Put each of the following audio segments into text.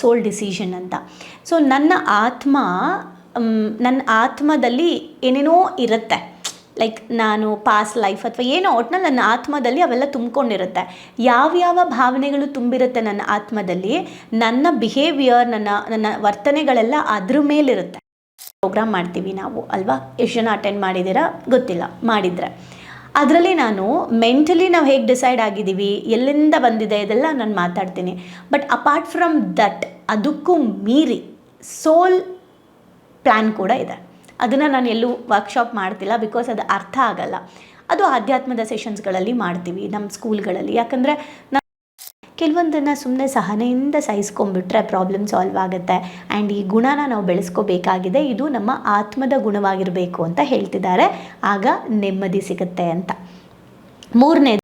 ಸೋಲ್ decision ಅಂತ. So ನನ್ನ ಆತ್ಮ ನನ್ನ ಆತ್ಮದಲ್ಲಿ ಏನೇನೋ ಇರುತ್ತೆ. ಲೈಕ್ ನಾನು ಪಾಸ್ಟ್ ಲೈಫ್ ಅಥವಾ ಏನೋ ಒಟ್ನಲ್ಲಿ ನನ್ನ ಆತ್ಮದಲ್ಲಿ ಅವೆಲ್ಲ ತುಂಬಿಕೊಂಡಿರುತ್ತೆ. ಯಾವ್ಯಾವ ಭಾವನೆಗಳು ತುಂಬಿರುತ್ತೆ ನನ್ನ ಆತ್ಮದಲ್ಲಿ? ನನ್ನ ಬಿಹೇವಿಯರ್ ನನ್ನ ನನ್ನ ವರ್ತನೆಗಳೆಲ್ಲ ಅದ್ರ ಮೇಲಿರುತ್ತೆ. ಪ್ರೋಗ್ರಾಮ್ ಮಾಡ್ತೀವಿ ನಾವು, ಅಲ್ವಾ? ಎಷ್ಟು ಜನ ಅಟೆಂಡ್ ಮಾಡಿದ್ದೀರಾ? ಗೊತ್ತಿಲ್ಲ, ಮಾಡಿದರೆ. ಅದರಲ್ಲಿ ನಾನು ಮೆಂಟಲಿ ನಾವು ಹೇಗೆ ಡಿಸೈಡ್ ಆಗಿದ್ದೀವಿ, ಎಲ್ಲಿಂದ ಬಂದಿದೆ ಇದೆಲ್ಲ ನಾನು ಮಾತಾಡ್ತೀನಿ. ಬಟ್ ಅಪಾರ್ಟ್ ಫ್ರಮ್ ದಟ್ ಅದಕ್ಕೂ ಮೀರಿ ಸೋಲ್ ಪ್ಲ್ಯಾನ್ ಕೂಡ ಇದೆ. ಅದನ್ನು ನಾನು ಎಲ್ಲೂ ವರ್ಕ್ಶಾಪ್ ಮಾಡ್ತಿಲ್ಲ ಬಿಕಾಸ್ ಅದು ಅರ್ಥ ಆಗಲ್ಲ. ಅದು ಆಧ್ಯಾತ್ಮದ ಸೆಷನ್ಸ್ಗಳಲ್ಲಿ ಮಾಡ್ತೀವಿ ನಮ್ಮ ಸ್ಕೂಲ್ಗಳಲ್ಲಿ ಯಾಕಂದರೆ ಕೆಲವೊಂದನ್ನು ಸುಮ್ಮನೆ ಸಹನೆಯಿಂದ ಸಹಿಸ್ಕೊಂಡ್ಬಿಟ್ರೆ ಪ್ರಾಬ್ಲಮ್ ಸಾಲ್ವ್ ಆಗುತ್ತೆ. ಆ್ಯಂಡ್ ಈ ಗುಣನ ನಾವು ಬೆಳೆಸ್ಕೋಬೇಕಾಗಿದೆ. ಇದು ನಮ್ಮ ಆತ್ಮದ ಗುಣವಾಗಿರಬೇಕು ಅಂತ ಹೇಳ್ತಿದ್ದಾರೆ. ಆಗ ನೆಮ್ಮದಿ ಸಿಗುತ್ತೆ ಅಂತ. ಮೂರನೇ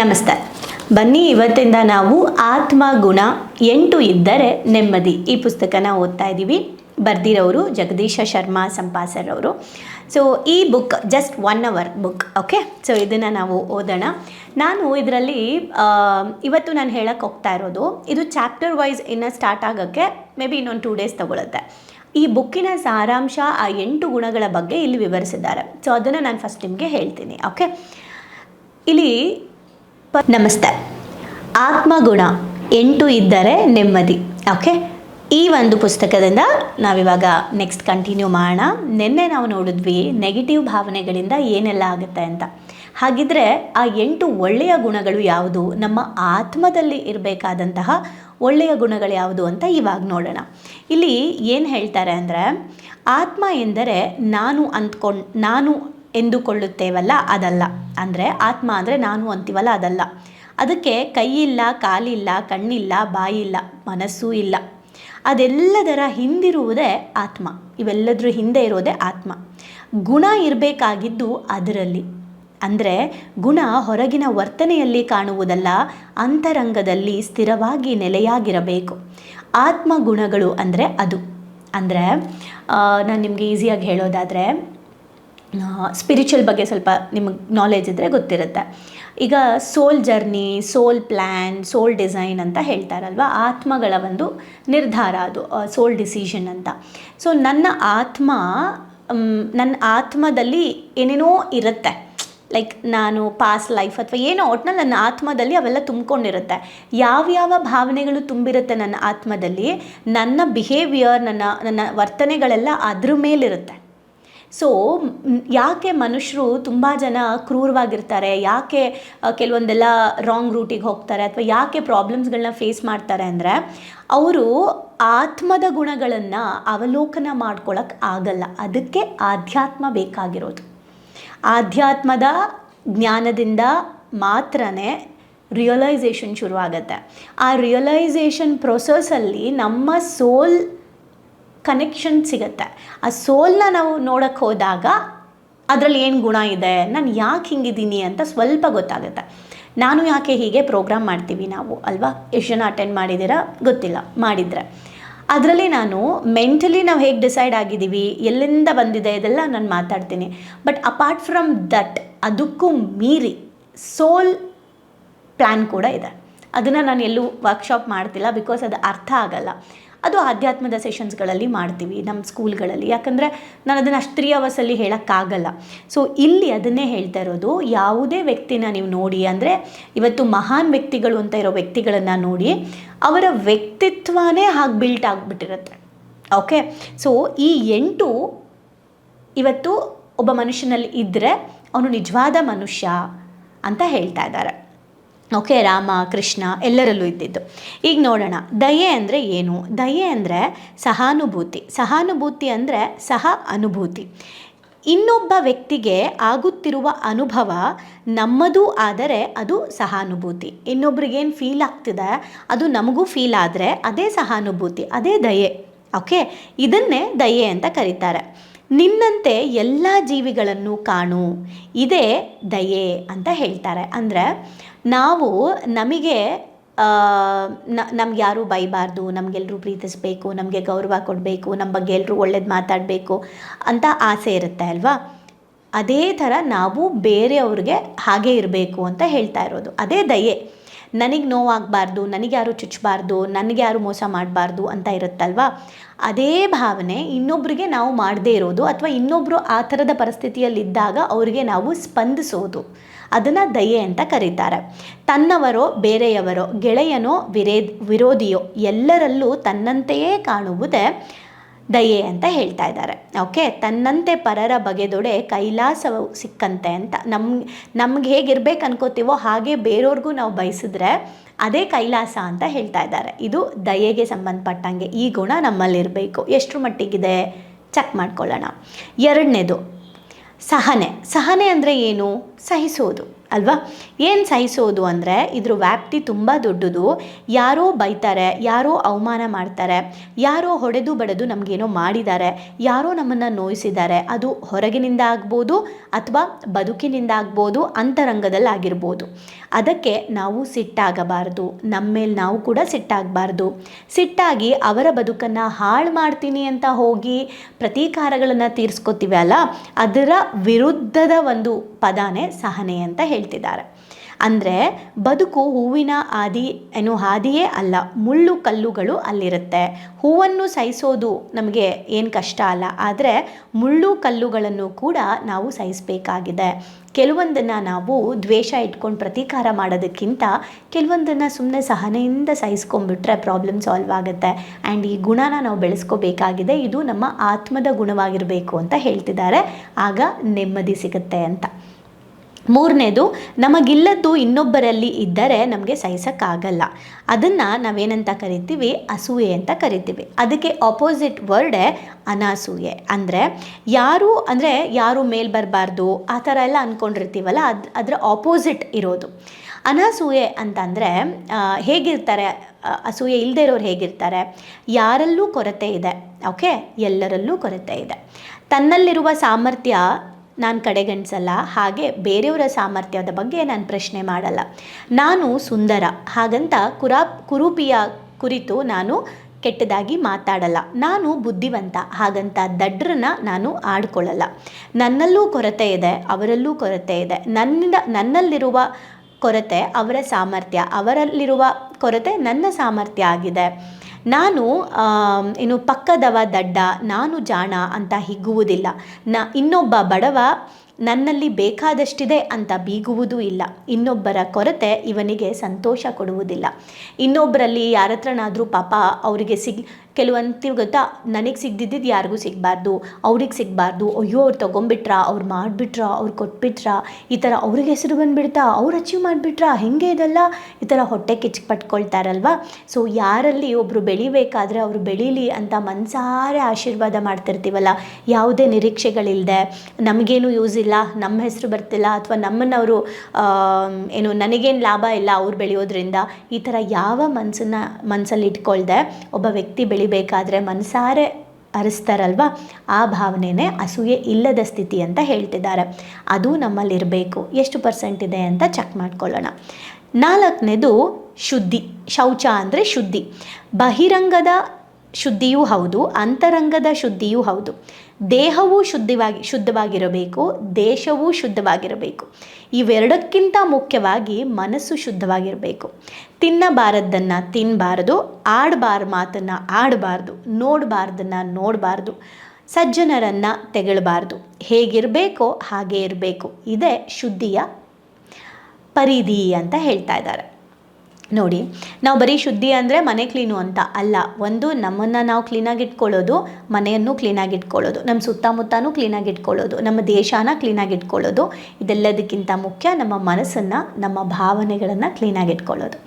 ನಮಸ್ತೆ. ಬನ್ನಿ, ಇವತ್ತಿಂದ ನಾವು ಆತ್ಮ ಗುಣ ಎಂಟು ಇದ್ದರೆ ನೆಮ್ಮದಿ. ಈ ಪುಸ್ತಕನ ಓದ್ತಾ ಇದ್ದೀವಿ. ಬರ್ದಿರೋರು ಜಗದೀಶ ಶರ್ಮಾ ಸಂಪಾಸರ್ ಅವರು. ಸೊ ಈ book just one hour book okay so ಇದನ್ನು ನಾವು ಓದೋಣ. ನಾನು ಇದರಲ್ಲಿ ಇವತ್ತು ನಾನು ಹೇಳಕ್ಕೆ ಹೋಗ್ತಾ ಇರೋದು, ಇದು ಚಾಪ್ಟರ್ ವೈಸ್ ಇನ್ನು ಸ್ಟಾರ್ಟ್ ಆಗೋಕ್ಕೆ ಮೇ ಬಿ ಇನ್ನೊಂದು ಟೂ ಡೇಸ್ ತೊಗೊಳುತ್ತೆ. ಈ ಬುಕ್ಕಿನ ಸಾರಾಂಶ, ಆ ಎಂಟು ಗುಣಗಳ ಬಗ್ಗೆ ಇಲ್ಲಿ ವಿವರಿಸಿದ್ದಾರೆ. ಸೊ ಅದನ್ನು ನಾನು ಫಸ್ಟ್ ನಿಮಗೆ ಹೇಳ್ತೀನಿ ಓಕೆ ಇಲ್ಲಿ ನಮಸ್ತೆ. ಆತ್ಮಗುಣ ಎಂಟು ಇದ್ದರೆ ನೆಮ್ಮದಿ. ಓಕೆ ಈ ಒಂದು ಪುಸ್ತಕದಿಂದ ನಾವಿವಾಗ ನೆಕ್ಸ್ಟ್ ಕಂಟಿನ್ಯೂ ಮಾಡೋಣ. ನಿನ್ನೆ ನಾವು ನೋಡಿದ್ವಿ ನೆಗೆಟಿವ್ ಭಾವನೆಗಳಿಂದ ಏನೆಲ್ಲ ಆಗುತ್ತೆ ಅಂತ. ಹಾಗಿದ್ರೆ ಆ ಎಂಟು ಒಳ್ಳೆಯ ಗುಣಗಳು ಯಾವುದು? ನಮ್ಮ ಆತ್ಮದಲ್ಲಿ ಇರಬೇಕಾದಂತಹ ಒಳ್ಳೆಯ ಗುಣಗಳು ಯಾವುದು ಅಂತ ಇವಾಗ ನೋಡೋಣ. ಇಲ್ಲಿ ಏನು ಹೇಳ್ತಾರೆ ಅಂದರೆ, ಆತ್ಮ ಎಂದರೆ ನಾನು ಅಂದ್ಕೊಂಡು ನಾನು ಎಂದುಕೊಳ್ಳುತ್ತೇವಲ್ಲ ಅದಲ್ಲ. ಅಂದರೆ ಆತ್ಮ ಅಂದರೆ ನಾನು ಅಂತೀವಲ್ಲ ಅದಲ್ಲ. ಅದಕ್ಕೆ ಕೈ ಇಲ್ಲ ಕಾಲಿಲ್ಲ, ಕಣ್ಣಿಲ್ಲ, ಬಾಯಿಲ್ಲ, ಮನಸ್ಸೂ ಇಲ್ಲ. ಅದೆಲ್ಲದರ ಹಿಂದಿರುವುದೇ ಆತ್ಮ. ಇವೆಲ್ಲದರ ಹಿಂದೆ ಇರೋದೇ ಆತ್ಮ. ಗುಣ ಇರಬೇಕಾಗಿದ್ದು ಅದರಲ್ಲಿ. ಅಂದರೆ ಗುಣ ಹೊರಗಿನ ವರ್ತನೆಯಲ್ಲಿ ಕಾಣುವುದಲ್ಲ, ಅಂತರಂಗದಲ್ಲಿ ಸ್ಥಿರವಾಗಿ ನೆಲೆಯಾಗಿರಬೇಕು. ಆತ್ಮ ಗುಣಗಳು ಅಂದರೆ ಅದು. ಅಂದರೆ ನಾನು ನಿಮಗೆ ಈಸಿಯಾಗಿ ಹೇಳೋದಾದರೆ ಸ್ಪಿರಿಚುವಲ್ ಬಗ್ಗೆ ಸ್ವಲ್ಪ ನಿಮಗೆ ನಾಲೆಜ್ ಇದ್ದರೆ ಗೊತ್ತಿರುತ್ತೆ. ಈಗ soul journey soul plan soul design ಅಂತ ಹೇಳ್ತಾರಲ್ವ? ಆತ್ಮಗಳ ಒಂದು ನಿರ್ಧಾರ ಅದು ಸೋಲ್ ಡಿಸಿಷನ್ ಅಂತ. ಸೊ ನನ್ನ ಆತ್ಮ ನನ್ನ ಆತ್ಮದಲ್ಲಿ ಏನೇನೋ ಇರುತ್ತೆ. ಲೈಕ್ ನಾನು ಪಾಸ್ಟ್ ಲೈಫ್ ಅಥವಾ ಏನೋ ಒಟ್ನಲ್ಲಿ ನನ್ನ ಆತ್ಮದಲ್ಲಿ ಅವೆಲ್ಲ ತುಂಬಿಕೊಂಡಿರುತ್ತೆ. ಯಾವ್ಯಾವ ಭಾವನೆಗಳು ತುಂಬಿರುತ್ತೆ ನನ್ನ ಆತ್ಮದಲ್ಲಿ? ನನ್ನ ಬಿಹೇವಿಯರ್ ನನ್ನ ನನ್ನ ವರ್ತನೆಗಳೆಲ್ಲ ಅದ್ರ ಮೇಲಿರುತ್ತೆ. ಸೊ ಯಾಕೆ ಮನುಷ್ಯರು ತುಂಬ ಜನ ಕ್ರೂರವಾಗಿರ್ತಾರೆ? ಯಾಕೆ ಕೆಲವೊಂದೆಲ್ಲ ರಾಂಗ್ ರೂಟಿಗೆ ಹೋಗ್ತಾರೆ? ಅಥವಾ ಯಾಕೆ ಪ್ರಾಬ್ಲಮ್ಸ್ಗಳನ್ನ ಫೇಸ್ ಮಾಡ್ತಾರೆ ಅಂದರೆ, ಅವರು ಆತ್ಮದ ಗುಣಗಳನ್ನು ಅವಲೋಕನ ಮಾಡ್ಕೊಳಕ್ಕೆ ಆಗಲ್ಲ. ಅದಕ್ಕೆ ಆಧ್ಯಾತ್ಮ ಬೇಕಾಗಿರೋದು. ಆಧ್ಯಾತ್ಮದ ಜ್ಞಾನದಿಂದ ಮಾತ್ರನೇ ರಿಯಲೈಸೇಷನ್ ಶುರುವಾಗತ್ತೆ. ಆ ರಿಯಲೈಸೇಷನ್ ಪ್ರೊಸೆಸಲ್ಲಿ ನಮ್ಮ ಸೋಲ್ ಕನೆಕ್ಷನ್ ಸಿಗುತ್ತೆ. ಆ ಸೋಲ್ನ ನಾವು ನೋಡೋಕ್ಕೆ ಹೋದಾಗ ಅದರಲ್ಲಿ ಏನು ಗುಣ ಇದೆ? ನಾನು ಯಾಕೆ ಹಿಂಗಿದ್ದೀನಿ ಅಂತ ಸ್ವಲ್ಪ ಗೊತ್ತಾಗುತ್ತೆ. ನಾನು ಯಾಕೆ ಹೀಗೆ ಪ್ರೋಗ್ರಾಮ್ ಮಾಡ್ತೀವಿ ನಾವು? ಅಲ್ವಾ? ಎಷ್ಟು ಜನ ಅಟೆಂಡ್ ಮಾಡಿದ್ದೀರಾ? ಗೊತ್ತಿಲ್ಲ. ಮಾಡಿದರೆ. ಅದರಲ್ಲಿ ನಾನು ಮೆಂಟಲಿ ನಾವು ಹೇಗೆ ಡಿಸೈಡ್ ಆಗಿದ್ದೀವಿ? ಎಲ್ಲಿಂದ ಬಂದಿದೆ? ಇದೆಲ್ಲ ನಾನು ಮಾತಾಡ್ತೀನಿ. ಬಟ್ ಅಪಾರ್ಟ್ ಫ್ರಮ್ ದಟ್ ಅದಕ್ಕೂ ಮೀರಿ ಸೋಲ್ ಪ್ಲ್ಯಾನ್ ಕೂಡ ಇದೆ. ಅದನ್ನು ನಾನು ಎಲ್ಲೂ ವರ್ಕ್ಶಾಪ್ ಮಾಡ್ತಿಲ್ಲ ಬಿಕಾಸ್ ಅದು ಅರ್ಥ ಆಗಲ್ಲ. ಅದು ಆಧ್ಯಾತ್ಮದ ಸೆಷನ್ಸ್ಗಳಲ್ಲಿ ಮಾಡ್ತೀವಿ ನಮ್ಮ ಸ್ಕೂಲ್ಗಳಲ್ಲಿ ಯಾಕಂದರೆ ನಾನು ಅದನ್ನು ಅಷ್ಟು ತ್ರೀ ಹೇಳೋಕ್ಕಾಗಲ್ಲ. ಸೊ ಇಲ್ಲಿ ಅದನ್ನೇ ಹೇಳ್ತಾ ಇರೋದು, ಯಾವುದೇ ವ್ಯಕ್ತಿನ ನೀವು ನೋಡಿ, ಅಂದರೆ ಇವತ್ತು ಮಹಾನ್ ವ್ಯಕ್ತಿಗಳು ಅಂತ ಇರೋ ವ್ಯಕ್ತಿಗಳನ್ನು ನೋಡಿ, ಅವರ ವ್ಯಕ್ತಿತ್ವನೇ ಹಾಗೆ ಬಿಲ್ಟ್ ಆಗಿಬಿಟ್ಟಿರುತ್ತೆ. ಓಕೆ ಸೊ ಈ ಎಂಟು ಇವತ್ತು ಒಬ್ಬ ಮನುಷ್ಯನಲ್ಲಿ ಇದ್ದರೆ ಅವನು ನಿಜವಾದ ಮನುಷ್ಯ ಅಂತ ಹೇಳ್ತಾ ಇದ್ದಾರೆ. ಓಕೆ, ರಾಮ, ಕೃಷ್ಣ ಎಲ್ಲರಲ್ಲೂ ಇದ್ದಿದ್ದು. ಈಗ ನೋಡೋಣ, ದಯೆ ಅಂದರೆ ಏನು? ದಯೆ ಅಂದರೆ ಸಹಾನುಭೂತಿ. ಸಹಾನುಭೂತಿ ಅಂದರೆ ಸಹ ಅನುಭೂತಿ. ಇನ್ನೊಬ್ಬ ವ್ಯಕ್ತಿಗೆ ಆಗುತ್ತಿರುವ ಅನುಭವ ನಮ್ಮದೂ ಆದರೆ ಅದು ಸಹಾನುಭೂತಿ. ಇನ್ನೊಬ್ರಿಗೇನು ಫೀಲ್ ಆಗ್ತಿದೆ, ಅದು ನಮಗೂ ಫೀಲ್ ಆದರೆ ಅದೇ ಸಹಾನುಭೂತಿ, ಅದೇ ದಯೆ. ಓಕೆ, ಇದನ್ನೇ ದಯೆ ಅಂತ ಕರೀತಾರೆ. ನಿನ್ನಂತೆ ಎಲ್ಲ ಜೀವಿಗಳನ್ನು ಕಾಣು, ಇದೇ ದಯೆ ಅಂತ ಹೇಳ್ತಾರೆ. ಅಂದರೆ ನಾವು ನಮಗೆ ನಮ್ಗೆ ಯಾರೂ ಬೈಬಾರ್ದು ನಮಗೆಲ್ಲರೂ ಪ್ರೀತಿಸಬೇಕು, ನಮಗೆ ಗೌರವ ಕೊಡಬೇಕು ನಮ್ಮ ಬಗ್ಗೆ ಎಲ್ಲರೂ ಒಳ್ಳೇದು ಮಾತಾಡಬೇಕು ಅಂತ ಆಸೆ ಇರುತ್ತೆ ಅಲ್ವಾ? ಅದೇ ಥರ ನಾವು ಬೇರೆಯವ್ರಿಗೆ ಹಾಗೆ ಇರಬೇಕು ಅಂತ ಹೇಳ್ತಾ ಇರೋದು. ಅದೇ ದಯೆ. ನನಗೆ ನೋವಾಗಬಾರ್ದು, ನನಗೆ ಯಾರು ಚುಚ್ಚಬಾರ್ದು ನನಗೆ ಯಾರು ಮೋಸ ಮಾಡಬಾರ್ದು ಅಂತ ಇರುತ್ತಲ್ವಾ? ಅದೇ ಭಾವನೆ ಇನ್ನೊಬ್ಬರಿಗೆ ನಾವು ಮಾಡದೇ ಇರೋದು ಅಥವಾ ಇನ್ನೊಬ್ಬರು ಆ ಥರದ ಪರಿಸ್ಥಿತಿಯಲ್ಲಿದ್ದಾಗ ಅವರಿಗೆ ನಾವು ಸ್ಪಂದಿಸೋದು. ಅದನ್ನು ದಯೆ ಅಂತ ಕರೀತಾರೆ. ತನ್ನವರೋ ಬೇರೆಯವರೋ ಗೆಳೆಯನೋ ವಿರೇ, ವಿರೋಧಿಯೋ ಎಲ್ಲರಲ್ಲೂ ತನ್ನಂತೆಯೇ ಕಾಣುವುದೇ ದಯೆ ಅಂತ ಹೇಳ್ತಾ ಇದ್ದಾರೆ. ಓಕೆ? ತನ್ನಂತೆ ಪರರ ಬಗೆದೊಡೆ ಕೈಲಾಸವು ಸಿಕ್ಕಂತೆ ಅಂತ. ನಮ್ಗೆ ನಮ್ಗೆ ಹೇಗಿರ್ಬೇಕು ಅನ್ಕೋತೀವೋ ಹಾಗೆ ಬೇರೆಯವ್ರಿಗೂ ನಾವು ಬಯಸಿದ್ರೆ ಅದೇ ಕೈಲಾಸ ಅಂತ ಹೇಳ್ತಾ ಇದ್ದಾರೆ. ಇದು ದಯೆಗೆ ಸಂಬಂಧಪಟ್ಟಂಗೆ ಈ ಗುಣ ನಮ್ಮಲ್ಲಿರಬೇಕು. ಎಷ್ಟರ ಮಟ್ಟಿಗಿದೆ? ಚೆಕ್ ಮಾಡ್ಕೊಳ್ಳೋಣ. ಎರಡನೇದು, ಸಹನೆ. ಸಹನೆ ಅಂದರೆ ಏನು? ಸಹಿಸೋದು ಅಲ್ವಾ? ಏನು ಸಹಿಸೋದು ಅಂದರೆ ಇದ್ರ ವ್ಯಾಪ್ತಿ ತುಂಬ ದೊಡ್ಡದು. ಯಾರೋ ಬೈತಾರೆ, ಯಾರೋ ಅವಮಾನ ಮಾಡ್ತಾರೆ, ಯಾರೋ ಹೊಡೆದು ಬಡೆದು ನಮಗೇನೋ ಮಾಡಿದ್ದಾರೆ, ಯಾರೋ ನಮ್ಮನ್ನು ನೋಯಿಸಿದ್ದಾರೆ, ಅದು ಹೊರಗಿನಿಂದ ಆಗ್ಬೋದು ಅಥವಾ ಬದುಕಿನಿಂದ ಆಗ್ಬೋದು, ಅಂತರಂಗದಲ್ಲಿ ಆಗಿರ್ಬೋದು. ಅದಕ್ಕೆ ನಾವು ಸಿಟ್ಟಾಗಬಾರ್ದು ನಮ್ಮ ಮೇಲೆ ನಾವು ಕೂಡ ಸಿಟ್ಟಾಗಬಾರ್ದು. ಸಿಟ್ಟಾಗಿ ಅವರ ಬದುಕನ್ನು ಹಾಳು ಮಾಡ್ತೀನಿ ಅಂತ ಹೋಗಿ ಪ್ರತೀಕಾರಗಳನ್ನು ತೀರಿಸ್ಕೊತೀವಿ ಅಲ್ಲ ಅದರ ವಿರುದ್ಧದ ಒಂದು ಪದಾನೇ ಸಹನೆ ಅಂತ ಹೇಳ್ತಿದ್ದಾರೆ. ಅಂದರೆ ಬದುಕು ಹೂವಿನ ಆದಿ ಏನು ಹಾದಿಯೇ ಅಲ್ಲ, ಮುಳ್ಳು ಕಲ್ಲುಗಳು ಅಲ್ಲಿರುತ್ತೆ. ಹೂವನ್ನು ಸಹಿಸೋದು ನಮಗೆ ಏನು ಕಷ್ಟ ಅಲ್ಲ, ಆದರೆ ಮುಳ್ಳು ಕಲ್ಲುಗಳನ್ನು ಕೂಡ ನಾವು ಸಹಿಸಬೇಕಾಗಿದೆ. ಕೆಲವೊಂದನ್ನು ನಾವು ದ್ವೇಷ ಇಟ್ಕೊಂಡು ಪ್ರತೀಕಾರ ಮಾಡೋದಕ್ಕಿಂತ ಕೆಲವೊಂದನ್ನು ಸುಮ್ಮನೆ ಸಹನೆಯಿಂದ ಸಹಿಸ್ಕೊಂಡ್ಬಿಟ್ರೆ ಪ್ರಾಬ್ಲಮ್ ಸಾಲ್ವ್ ಆಗುತ್ತೆ. ಆ್ಯಂಡ್ ಈ ಗುಣನ ನಾವು ಬೆಳೆಸ್ಕೋಬೇಕಾಗಿದೆ. ಇದು ನಮ್ಮ ಆತ್ಮದ ಗುಣವಾಗಿರಬೇಕು ಅಂತ ಹೇಳ್ತಿದ್ದಾರೆ. ಆಗ ನೆಮ್ಮದಿ ಸಿಗುತ್ತೆ ಅಂತ. ಮೂರನೇದು, ನಮಗಿಲ್ಲದ್ದು ಇನ್ನೊಬ್ಬರಲ್ಲಿ ಇದ್ದರೆ ನಮಗೆ ಸಹಿಸೋಕ್ಕಾಗಲ್ಲ. ಅದನ್ನು ನಾವೇನಂತ ಕರಿತೀವಿ? ಅಸೂಯೆ ಅಂತ ಕರಿತೀವಿ. ಅದಕ್ಕೆ ಆಪೋಸಿಟ್ ವರ್ಡೇ ಅನಾಸೂಯೆ. ಅಂದರೆ ಯಾರು ಅಂದರೆ ಯಾರು ಮೇಲ್ ಬರಬಾರ್ದು, ಆ ಥರ ಎಲ್ಲ ಅಂದ್ಕೊಂಡಿರ್ತೀವಲ್ಲ ಅದು, ಅದರ ಆಪೋಸಿಟ್ ಇರೋದು. ಅನಾಸೂಯೆ ಅಂತಂದರೆ ಹೇಗಿರ್ತಾರೆ? ಅಸೂಯೆ ಇಲ್ಲದೆ ಇರೋರು ಹೇಗಿರ್ತಾರೆ? ಯಾರಲ್ಲೂ ಕೊರತೆ ಇದೆ, ಓಕೆ? ಎಲ್ಲರಲ್ಲೂ ಕೊರತೆ ಇದೆ. ತನ್ನಲ್ಲಿರುವ ಸಾಮರ್ಥ್ಯ ನಾನು ಕಡೆಗಣಿಸಲ್ಲ, ಹಾಗೆ ಬೇರೆಯವರ ಸಾಮರ್ಥ್ಯದ ಬಗ್ಗೆ ನಾನು ಪ್ರಶ್ನೆ ಮಾಡಲ್ಲ. ನಾನು ಸುಂದರ, ಹಾಗಂತ ಕುರಾ, ಕುರೂಪಿಯ ಕುರಿತು ನಾನು ಕೆಟ್ಟದಾಗಿ ಮಾತಾಡಲ್ಲ. ನಾನು ಬುದ್ಧಿವಂತ, ಹಾಗಂತ ದಡ್ರನ್ನ ನಾನು ಆಡ್ಕೊಳ್ಳಲ್ಲ. ನನ್ನಲ್ಲೂ ಕೊರತೆ ಇದೆ, ಅವರಲ್ಲೂ ಕೊರತೆ ಇದೆ. ನನ್ನಿಂದ, ನನ್ನಲ್ಲಿರುವ ಕೊರತೆ ಅವರ ಸಾಮರ್ಥ್ಯ, ಅವರಲ್ಲಿರುವ ಕೊರತೆ ನನ್ನ ಸಾಮರ್ಥ್ಯ ಆಗಿದೆ. ನಾನು ಏನು ಪಕ್ಕದವ ದಡ್ಡ, ನಾನು ಜಾಣ ಅಂತ ಹಿಗ್ಗುವುದಿಲ್ಲ. ನ, ಇನ್ನೊಬ್ಬ ಬಡವ ನನ್ನಲ್ಲಿ ಬೇಕಾದಷ್ಟಿದೆ ಅಂತ ಬೀಗುವುದೂ ಇಲ್ಲ. ಇನ್ನೊಬ್ಬರ ಕೊರತೆ ಇವನಿಗೆ ಸಂತೋಷ ಕೊಡುವುದಿಲ್ಲ. ಇನ್ನೊಬ್ಬರಲ್ಲಿ ಯಾರತ್ರನಾದರೂ ಪಾಪ ಅವರಿಗೆ ಸಿಗ್ ಕೆಲವಂತೀವಿ ಗೊತ್ತಾ? ನನಗೆ ಸಿಗ್ದಿದ್ದು ಯಾರಿಗೂ ಸಿಗಬಾರ್ದು. ಅವ್ರಿಗೆ ಸಿಗಬಾರ್ದು. ಅಯ್ಯೋ, ಅವ್ರು ತೊಗೊಂಬಿಟ್ರಾ? ಅವ್ರು ಮಾಡಿಬಿಟ್ರಾ? ಅವ್ರು ಕೊಟ್ಬಿಟ್ರಾ? ಈ ಥರ ಅವ್ರಿಗೆ ಹೆಸರು ಬಂದುಬಿಡ್ತಾ? ಅವ್ರು ಅಚೀವ್ ಮಾಡಿಬಿಟ್ರ? ಹೆಂಗೆ ಇದೆಲ್ಲ? ಈ ಥರ ಹೊಟ್ಟೆ ಕಿಚ್ಚು ಪಟ್ಕೊಳ್ತಾರಲ್ವಾ ಸೊ, ಯಾರಲ್ಲಿ ಒಬ್ಬರು ಬೆಳಿಬೇಕಾದ್ರೆ ಅವರು ಬೆಳೀಲಿ ಅಂತ ಮನಸಾರೆ ಆಶೀರ್ವಾದ ಮಾಡ್ತಿರ್ತೀವಲ್ಲ. ಯಾವುದೇ ನಿರೀಕ್ಷೆಗಳಿಲ್ಲದೆ ನಮಗೇನು ಯೂಸ್ ಇಲ್ಲ. ನಮ್ಮ ಹೆಸರು ಬರ್ತಿಲ್ಲ. ಅಥವಾ ನಮ್ಮನ್ನು ಅವರು ಏನು, ನನಗೇನು ಲಾಭ ಇಲ್ಲ ಅವ್ರು ಬೆಳೆಯೋದ್ರಿಂದ. ಈ ಥರ ಯಾವ ಮನಸ್ಸನ್ನು ಮನಸ್ಸಲ್ಲಿ ಇಟ್ಕೊಳ್ದೆ ಒಬ್ಬ ವ್ಯಕ್ತಿ ಬೆಳಿ ಬೆಳಿಬೇಕಾದ್ರೆ ಮನಸಾರೆ ಅರಿಸ್ತಾರಲ್ವ? ಆ ಭಾವನೆನೇ ಅಸೂಯೆ ಇಲ್ಲದ ಸ್ಥಿತಿ ಅಂತ ಹೇಳ್ತಿದ್ದಾರೆ. ಅದು ನಮ್ಮಲ್ಲಿರಬೇಕು. ಎಷ್ಟು ಪರ್ಸೆಂಟ್ ಇದೆ ಅಂತ ಚೆಕ್ ಮಾಡ್ಕೊಳ್ಳೋಣ. ನಾಲ್ಕನೇದು ಶುದ್ಧಿ. ಶೌಚ ಅಂದರೆ ಶುದ್ಧಿ. ಬಹಿರಂಗದ ಶುದ್ಧಿಯೂ ಹೌದು, ಅಂತರಂಗದ ಶುದ್ಧಿಯೂ ಹೌದು. ದೇಹವೂ ಶುದ್ಧವಾಗಿ, ಶುದ್ಧವಾಗಿರಬೇಕು, ದೇಶವೂ ಶುದ್ಧವಾಗಿರಬೇಕು. ಇವೆರಡಕ್ಕಿಂತ ಮುಖ್ಯವಾಗಿ ಮನಸ್ಸು ಶುದ್ಧವಾಗಿರಬೇಕು. ತಿನ್ನಬಾರದ್ದನ್ನು ತಿನ್ನಬಾರ್ದು ಆಡಬಾರ ಮಾತನ್ನು ಆಡಬಾರ್ದು, ನೋಡಬಾರ್ದನ್ನು ನೋಡಬಾರ್ದು, ಸಜ್ಜನರನ್ನು ತೆಗಳಬಾರ್ದು. ಹೇಗಿರಬೇಕೋ ಹಾಗೆ ಇರಬೇಕು. ಇದೇ ಶುದ್ಧಿಯ ಪರಿಧಿ ಅಂತ ಹೇಳ್ತಾ ಇದ್ದಾರೆ. ನೋಡಿ, ನಾವು ಬರೀ ಶುದ್ಧಿ ಅಂದರೆ ಮನೆ ಕ್ಲೀನು ಅಂತ ಅಲ್ಲ. ಒಂದು ನಮ್ಮನ್ನು ನಾವು ಕ್ಲೀನಾಗಿ ಇಟ್ಕೊಳ್ಳೋದು, ಮನೆಯನ್ನು ಕ್ಲೀನಾಗಿ ಇಟ್ಕೊಳ್ಳೋದು ನಮ್ಮ ಸುತ್ತಮುತ್ತನೂ ಕ್ಲೀನಾಗಿ ಇಟ್ಕೊಳ್ಳೋದು, ನಮ್ಮ ದೇಶನ ಕ್ಲೀನಾಗಿ ಇಟ್ಕೊಳ್ಳೋದು, ಇದೆಲ್ಲದಕ್ಕಿಂತ ಮುಖ್ಯ ನಮ್ಮ ಮನಸ್ಸನ್ನು, ನಮ್ಮ ಭಾವನೆಗಳನ್ನು ಕ್ಲೀನಾಗಿ ಇಟ್ಕೊಳ್ಳೋದು.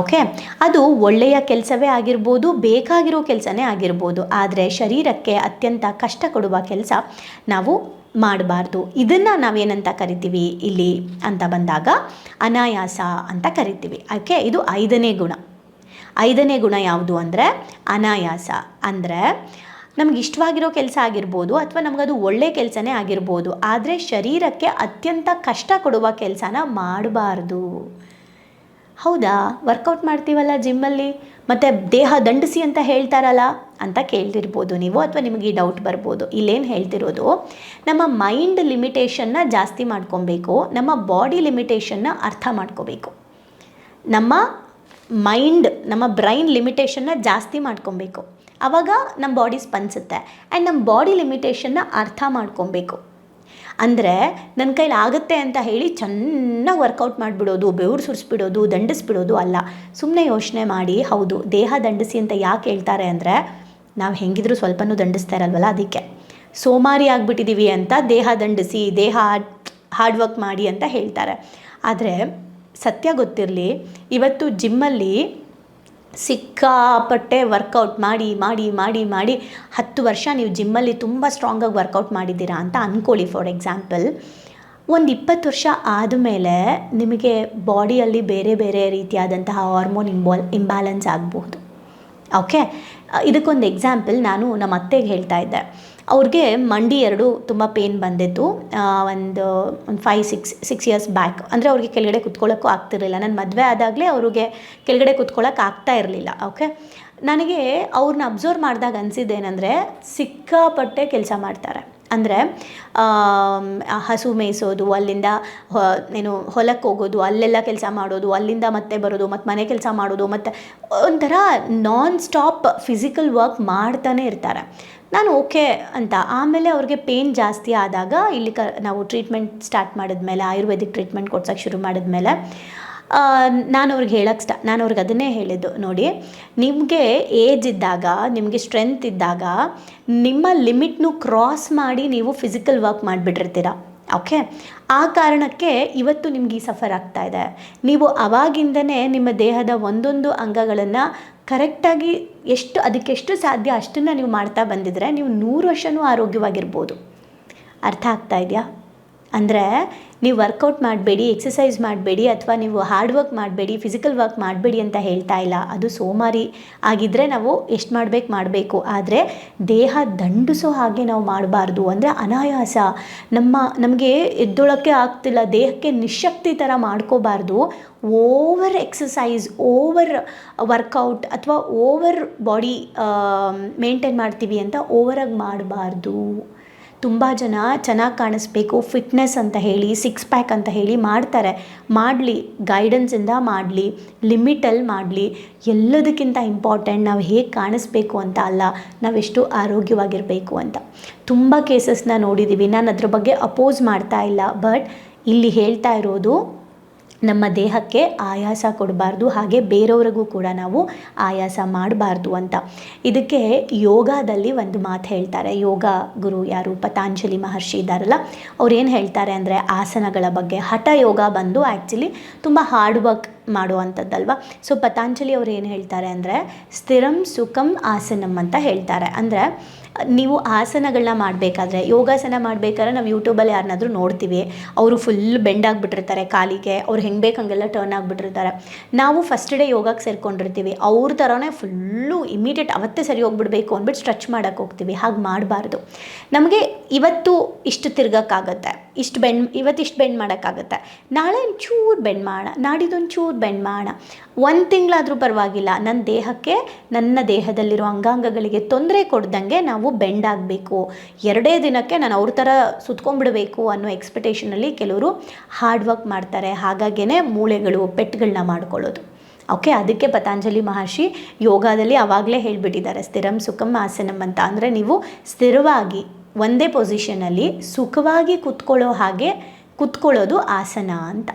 ಓಕೆ ಅದು ಒಳ್ಳೆಯ ಕೆಲಸವೇ ಆಗಿರ್ಬೋದು, ಬೇಕಾಗಿರೋ ಕೆಲಸನೇ ಆಗಿರ್ಬೋದು. ಆದರೆ ಶರೀರಕ್ಕೆ ಅತ್ಯಂತ ಕಷ್ಟ ಕೊಡುವ ಕೆಲಸ ನಾವು ಮಾಡಬಾರ್ದು. ಇದನ್ನು ನಾವೇನಂತ ಕರಿತೀವಿ ಇಲ್ಲಿ ಅಂತ ಬಂದಾಗ ಅನಾಯಾಸ ಅಂತ ಕರಿತೀವಿ. ಓಕೆ ಇದು ಐದನೇ ಗುಣ. ಐದನೇ ಗುಣ ಯಾವುದು ಅಂದರೆ ಅನಾಯಾಸ. ಅಂದರೆ ನಮ್ಗೆ ಇಷ್ಟವಾಗಿರೋ ಕೆಲಸ ಆಗಿರ್ಬೋದು ಅಥವಾ ನಮಗದು ಒಳ್ಳೆ ಕೆಲಸನೇ ಆಗಿರ್ಬೋದು, ಆದರೆ ಶರೀರಕ್ಕೆ ಅತ್ಯಂತ ಕಷ್ಟ ಕೊಡುವ ಕೆಲಸನ ಮಾಡಬಾರ್ದು. ಹೌದಾ? ವರ್ಕೌಟ್ ಮಾಡ್ತೀವಲ್ಲ ಜಿಮ್ಮಲ್ಲಿ ಮತ್ತು ದೇಹ ದಂಡಿಸಿ ಅಂತ ಹೇಳ್ತಾರಲ್ಲ? ಅಂತ ಕೇಳ್ತಿರ್ಬೋದು ನೀವು ಅಥವಾ ನಿಮಗೆ ಈ ಡೌಟ್ ಬರ್ಬೋದು. ಇಲ್ಲೇನು ಹೇಳ್ತಿರೋದು, ನಮ್ಮ ಮೈಂಡ್ ಲಿಮಿಟೇಷನ್ನ ಜಾಸ್ತಿ ಮಾಡ್ಕೊಬೇಕು, ನಮ್ಮ ಬಾಡಿ ಲಿಮಿಟೇಷನ್ನ ಅರ್ಥ ಮಾಡ್ಕೋಬೇಕು. ನಮ್ಮ ಮೈಂಡ್ ನಮ್ಮ ಬ್ರೈನ್ ಲಿಮಿಟೇಷನ್ನ ಜಾಸ್ತಿ ಮಾಡ್ಕೊಬೇಕು. ಆವಾಗ ನಮ್ಮ ಬಾಡಿ ಸ್ಪಂದಿಸುತ್ತೆ ಆ್ಯಂಡ್ ನಮ್ಮ ಬಾಡಿ ಲಿಮಿಟೇಷನ್ನ ಅರ್ಥ ಮಾಡ್ಕೊಬೇಕು. ಅಂದರೆ ನನ್ನ ಕೈಲಿ ಆಗುತ್ತೆ ಅಂತ ಹೇಳಿ ಚೆನ್ನಾಗಿ ವರ್ಕೌಟ್ ಮಾಡಿಬಿಡೋದು, ಬೆವರು ಸುರಿಸ್ಬಿಡೋದು, ದಂಡಿಸ್ಬಿಡೋದು ಅಲ್ಲ. ಸುಮ್ಮನೆ ಯೋಚನೆ ಮಾಡಿ, ಹೌದು, ದೇಹ ದಂಡಿಸಿ ಅಂತ ಯಾಕೆ ಹೇಳ್ತಾರೆ ಅಂದರೆ ನಾವು ಹೆಂಗಿದ್ರು ಸ್ವಲ್ಪನೂ ದಂಡಿಸ್ತಾ ಇರಲ್ವಲ್ಲ ಅದಕ್ಕೆ. ಸೋಮಾರಿ ಆಗಿಬಿಟ್ಟಿದ್ದೀವಿ ಅಂತ ದೇಹ ದಂಡಿಸಿ, ದೇಹ ಹಾರ್ಡ್ ವರ್ಕ್ ಮಾಡಿ ಅಂತ ಹೇಳ್ತಾರೆ. ಆದರೆ ಸತ್ಯ ಗೊತ್ತಿರಲಿ, ಇವತ್ತು ಜಿಮ್ಮಲ್ಲಿ ಸಿಕ್ಕಾಪಟ್ಟೆ ವರ್ಕೌಟ್ ಮಾಡಿ ಮಾಡಿ ಮಾಡಿ ಮಾಡಿ ಹತ್ತು ವರ್ಷ ನೀವು ಜಿಮ್ಮಲ್ಲಿ ತುಂಬ ಸ್ಟ್ರಾಂಗಾಗಿ ವರ್ಕೌಟ್ ಮಾಡಿದ್ದೀರಾ ಅಂತ ಅಂದ್ಕೊಳ್ಳಿ ಫಾರ್ ಎಕ್ಸಾಂಪಲ್ ಒಂದು ಇಪ್ಪತ್ತು ವರ್ಷ ಆದಮೇಲೆ ನಿಮಗೆ ಬಾಡಿಯಲ್ಲಿ ಬೇರೆ ಬೇರೆ ರೀತಿಯಾದಂತಹ ಹಾರ್ಮೋನ್ ಇಂಬಾಲ್ ಇಂಬ್ಯಾಲೆನ್ಸ್ ಆಗಬಹುದು. ಓಕೆ ಇದಕ್ಕೊಂದು ಎಕ್ಸಾಂಪಲ್ ನಾನು ನಮ್ಮ ಅತ್ತೆಗೆ ಹೇಳ್ತಾ ಇದ್ದೆ. ಅವ್ರಿಗೆ ಮಂಡಿ ಎರಡು ತುಂಬ ಪೇನ್ ಬಂದಿತ್ತು. ಒಂದು ಒಂದು five six six years back ಅಂದರೆ ಅವ್ರಿಗೆ ಕೆಳಗಡೆ ಕುತ್ಕೊಳ್ಳೋಕ್ಕೂ ಆಗ್ತಿರಲಿಲ್ಲ. ನನ್ನ ಮದುವೆ ಆದಾಗಲೇ ಅವ್ರಿಗೆ ಕೆಳಗಡೆ ಕುತ್ಕೊಳ್ಳೋಕೆ ಆಗ್ತಾ ಇರಲಿಲ್ಲ ಓಕೆ ನನಗೆ ಅವ್ರನ್ನ ಅಬ್ಸರ್ವ್ ಮಾಡಿದಾಗ ಅನಿಸಿದ್ದೇನೆಂದರೆ ಸಿಕ್ಕಾಪಟ್ಟೆ ಕೆಲಸ ಮಾಡ್ತಾರೆ. ಅಂದರೆ ಹಸು ಮೇಯಿಸೋದು, ಅಲ್ಲಿಂದ ಏನು ಹೊಲಕ್ಕೆ ಹೋಗೋದು, ಅಲ್ಲೆಲ್ಲ ಕೆಲಸ ಮಾಡೋದು, ಅಲ್ಲಿಂದ ಮತ್ತೆ ಬರೋದು, ಮತ್ತು ಮನೆ ಕೆಲಸ ಮಾಡೋದು, ಮತ್ತು ಒಂಥರ ನಾನ್ ಸ್ಟಾಪ್ ಫಿಸಿಕಲ್ ವರ್ಕ್ ಮಾಡ್ತಾನೆ ಇರ್ತಾರೆ. ನಾನು ಓಕೆ ಅಂತ. ಆಮೇಲೆ ಅವ್ರಿಗೆ ಪೇನ್ ಜಾಸ್ತಿ ಆದಾಗ, ಇಲ್ಲಿ ಕ, ನಾವು ಟ್ರೀಟ್ಮೆಂಟ್ ಸ್ಟಾರ್ಟ್ ಮಾಡಿದ್ಮೇಲೆ, ಆಯುರ್ವೇದಿಕ್ ಟ್ರೀಟ್ಮೆಂಟ್ ಕೊಡ್ಸೋಕ್ಕೆ ಶುರು ಮಾಡಿದ್ಮೇಲೆ ನಾನು ಅವ್ರಿಗೆ ಹೇಳಕ್ಕೆ ಸ್ಟಾ ನಾನು ಅವ್ರಿಗೆ ಅದನ್ನೇ ಹೇಳಿದ್ದು. ನೋಡಿ, ನಿಮಗೆ ಏಜ್ ಇದ್ದಾಗ, ನಿಮಗೆ ಸ್ಟ್ರೆಂತ್ ಇದ್ದಾಗ, ನಿಮ್ಮ ಲಿಮಿಟ್ನು ಕ್ರಾಸ್ ಮಾಡಿ ನೀವು ಫಿಸಿಕಲ್ ವರ್ಕ್ ಮಾಡಿಬಿಟ್ಟಿರ್ತೀರ. ಓಕೆ ಆ ಕಾರಣಕ್ಕೆ ಇವತ್ತು ನಿಮ್ಗೆ ಈ ಸಫರ್ ಆಗ್ತಾ ಇದೆ. ನೀವು ಅವಾಗಿಂದನೇ ನಿಮ್ಮ ದೇಹದ ಒಂದೊಂದು ಅಂಗಗಳನ್ನು ಕರೆಕ್ಟಾಗಿ ಎಷ್ಟು ಅದಕ್ಕೆಷ್ಟು ಸಾಧ್ಯ ಅಷ್ಟನ್ನು ನೀವು ಮಾಡ್ತಾ ಬಂದಿದ್ರೆ ನೀವು ನೂರು ವರ್ಷವೂ ಆರೋಗ್ಯವಾಗಿರ್ಬೋದು. ಅರ್ಥ ಆಗ್ತಾ ಇದೆಯಾ? ಅಂದರೆ ನೀವು ವರ್ಕೌಟ್ ಮಾಡಬೇಡಿ ಎಕ್ಸಸೈಸ್ ಮಾಡಬೇಡಿ ಅಥವಾ ನೀವು ಹಾರ್ಡ್ ವರ್ಕ್ ಮಾಡಬೇಡಿ ಫಿಸಿಕಲ್ ವರ್ಕ್ ಮಾಡಬೇಡಿ ಅಂತ ಹೇಳ್ತಾ ಇಲ್ಲ. ಅದು ಸೋಮಾರಿ ಆಗಿದ್ದರೆ ನಾವು ಎಷ್ಟು ಮಾಡಬೇಕು ಮಾಡಬೇಕು. ಆದರೆ ದೇಹ ದಂಡಿಸೋ ಹಾಗೆ ನಾವು ಮಾಡಬಾರ್ದು. ಅಂದರೆ ಅನಾಯಾಸ ನಮ್ಮ, ನಮಗೆ ಎದ್ದೊಳಕ್ಕೆ ಆಗ್ತಿಲ್ಲ, ದೇಹಕ್ಕೆ ನಿಶಕ್ತಿ ಥರ ಮಾಡ್ಕೋಬಾರ್ದು. ಓವರ್ ಎಕ್ಸಸೈಸ್ ಓವರ್ ವರ್ಕೌಟ್ ಅಥವಾ ಓವರ್ ಬಾಡಿ ಮೇಂಟೈನ್ ಮಾಡ್ತೀವಿ ಅಂತ ಓವರಾಗಿ ಮಾಡಬಾರ್ದು. ತುಂಬ ಜನ ಚೆನ್ನಾಗಿ ಕಾಣಿಸ್ಬೇಕು ಫಿಟ್ನೆಸ್ ಅಂತ ಹೇಳಿ ಸಿಕ್ಸ್ ಪ್ಯಾಕ್ ಅಂತ ಹೇಳಿ ಮಾಡ್ತಾರೆ. ಮಾಡಲಿ ಗೈಡೆನ್ಸಿಂದ ಮಾಡಲಿ ಲಿಮಿಟಲ್ಲಿ ಮಾಡಲಿ, ಎಲ್ಲದಕ್ಕಿಂತ ಇಂಪಾರ್ಟೆಂಟ್ ನಾವು ಹೇಗೆ ಕಾಣಿಸ್ಬೇಕು ಅಂತ ಅಲ್ಲ ನಾವೆಷ್ಟು ಆರೋಗ್ಯವಾಗಿರಬೇಕು ಅಂತ. ತುಂಬ ಕೇಸಸ್ನ ನೋಡಿದ್ದೀವಿ ನಾನು ಅದ್ರ ಬಗ್ಗೆ ಅಪೋಸ್ ಮಾಡ್ತಾ ಇಲ್ಲ ಬಟ್ ಇಲ್ಲಿ ಹೇಳ್ತಾ ಇರೋದು ನಮ್ಮ ದೇಹಕ್ಕೆ ಆಯಾಸ ಕೊಡಬಾರ್ದು, ಹಾಗೆ ಬೇರೆಯವ್ರಿಗೂ ಕೂಡ ನಾವು ಆಯಾಸ ಮಾಡಬಾರ್ದು ಅಂತ. ಇದಕ್ಕೆ ಯೋಗದಲ್ಲಿ ಒಂದು ಮಾತು ಹೇಳ್ತಾರೆ. ಯೋಗ ಗುರು ಯಾರು? ಪತಾಂಜಲಿ ಮಹರ್ಷಿ ಇದ್ದಾರಲ್ಲ, ಅವ್ರು ಏನು ಹೇಳ್ತಾರೆ ಅಂದರೆ ಆಸನಗಳ ಬಗ್ಗೆ. ಹಠ ಯೋಗ ಬಂದು ಆ್ಯಕ್ಚುಲಿ ತುಂಬ ಹಾರ್ಡ್ ವರ್ಕ್ ಮಾಡುವಂಥದ್ದಲ್ವ? ಸೊ ಪತಾಂಜಲಿ ಅವ್ರು ಏನು ಹೇಳ್ತಾರೆ ಅಂದರೆ, ಸ್ಥಿರಂ ಸುಖಂ ಆಸನಂ ಅಂತ ಹೇಳ್ತಾರೆ. ಅಂದರೆ ನೀವು ಆಸನಗಳನ್ನ ಮಾಡಬೇಕಾದ್ರೆ, ಯೋಗಾಸನ ಮಾಡಬೇಕಾದ್ರೆ ನಾವು ಯೂಟ್ಯೂಬಲ್ಲಿ ಯಾರನ್ನಾದ್ರೂ ನೋಡ್ತೀವಿ. ಅವರು ಫುಲ್ ಬೆಂಡ್ ಆಗಿಬಿಟ್ಟಿರ್ತಾರೆ ಕಾಲಿಗೆ, ಅವ್ರು ಹೆಂಗೆ ಬೇಕು ಹಂಗೆಲ್ಲ ಟರ್ನ್ ಆಗಿಬಿಟ್ಟಿರ್ತಾರೆ. ನಾವು ಫಸ್ಟ್ ಡೇ ಯೋಗಕ್ಕೆ ಸೇರ್ಕೊಂಡಿರ್ತೀವಿ. ಅವ್ರ ಥರನೇ ಫುಲ್ಲು ಇಮಿಡಿಯೇಟ್ ಅವತ್ತೇ ಸರಿ ಹೋಗ್ಬಿಡ್ಬೇಕು ಅಂದ್ಬಿಟ್ಟು ಸ್ಟ್ರೆಚ್ ಮಾಡೋಕ್ಕೆ ಹೋಗ್ತೀವಿ. ಹಾಗೆ ಮಾಡಬಾರ್ದು. ನಮಗೆ ಇವತ್ತು ಇಷ್ಟು ತಿರ್ಗೋಕ್ಕಾಗತ್ತೆ. ಇಷ್ಟು ಬೆಂಡ್ ಇವತ್ತು ಇಷ್ಟು ಬೆಂಡ್ ಮಾಡೋಕ್ಕಾಗತ್ತೆ. ನಾಳೆ ಒಂಚೂರು ಬೆಂಡ್ ಮಾಡೋಣ ನಾಡಿದ್ದೊಂಚೂರು ಬೆಂಡ್ ಮಾಡೋಣ ಒಂದು ತಿಂಗಳಾದರೂ ಪರವಾಗಿಲ್ಲ. ನನ್ನ ದೇಹಕ್ಕೆ, ನನ್ನ ದೇಹದಲ್ಲಿರೋ ಅಂಗಾಂಗಗಳಿಗೆ ತೊಂದರೆ ಕೊಡ್ದಂಗೆ ನಾವು ಬೆಂಡ್ ಆಗಬೇಕು. ಎರಡೇ ದಿನಕ್ಕೆ ನಾನು ಅವ್ರ ಥರ ಸುತ್ಕೊಂಡ್ಬಿಡಬೇಕು ಅನ್ನೋ ಎಕ್ಸ್ಪೆಕ್ಟೇಷನಲ್ಲಿ ಕೆಲವರು ಹಾರ್ಡ್ ವರ್ಕ್ ಮಾಡ್ತಾರೆ. ಹಾಗಾಗಿಯೇ ಮೂಳೆಗಳು ಪೆಟ್ಟುಗಳನ್ನ ಮಾಡ್ಕೊಳ್ಳೋದು. ಓಕೆ, ಅದಕ್ಕೆ ಪತಾಂಜಲಿ ಮಹರ್ಷಿ ಯೋಗದಲ್ಲಿ ಆವಾಗಲೇ ಹೇಳಿಬಿಟ್ಟಿದ್ದಾರೆ. ಸ್ಥಿರಂ ಸುಖಂ ಆಸನಂ ಅಂತ. ಅಂದರೆ ನೀವು ಸ್ಥಿರವಾಗಿ ಒಂದೇ ಪೊಸಿಷನಲ್ಲಿ ಸುಖವಾಗಿ ಕುತ್ಕೊಳ್ಳೋ ಹಾಗೆ ಕೂತ್ಕೊಳ್ಳೋದು ಆಸನ ಅಂತ.